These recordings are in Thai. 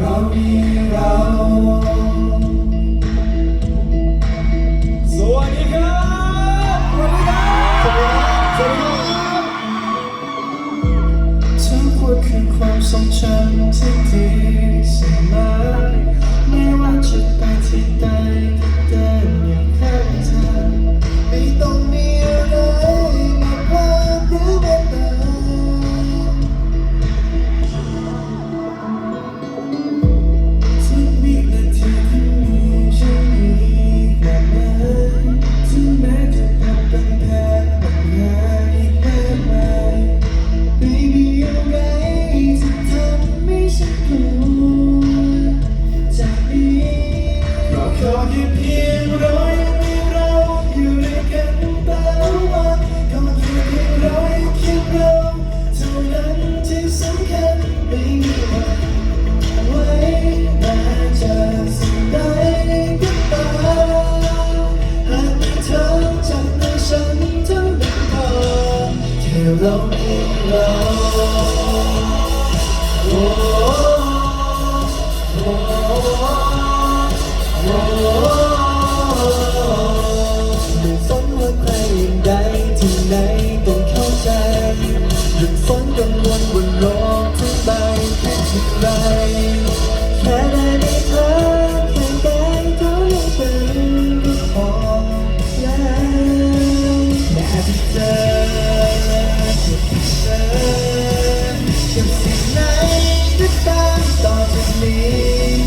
เรามีเรา แค่เนี้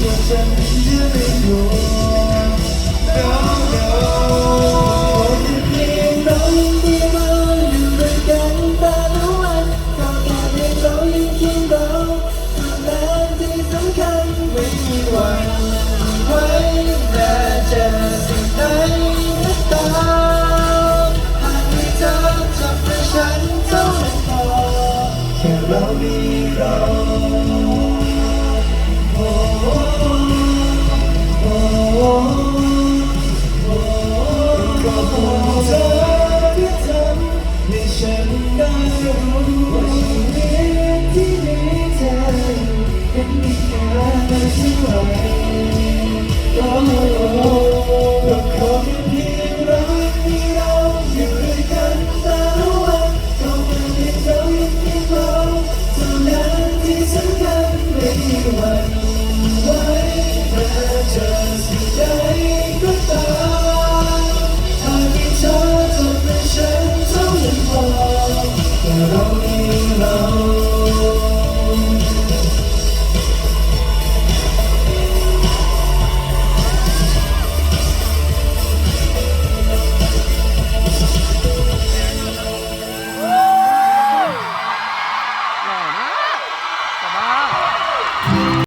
ตัฉันจะไม่กัว No no คนที่เพีน้องที่เราอยู่ด้วยกันตาละวันก็แค่เพียงเรายังเคียเราทำแล้วที่สำคัญไม่มีวันไว้แต่จะสิ่งไหนก็ตาหากเธอจะเป็นฉันเท่อแค่เรามีเรา oh. oh, oh.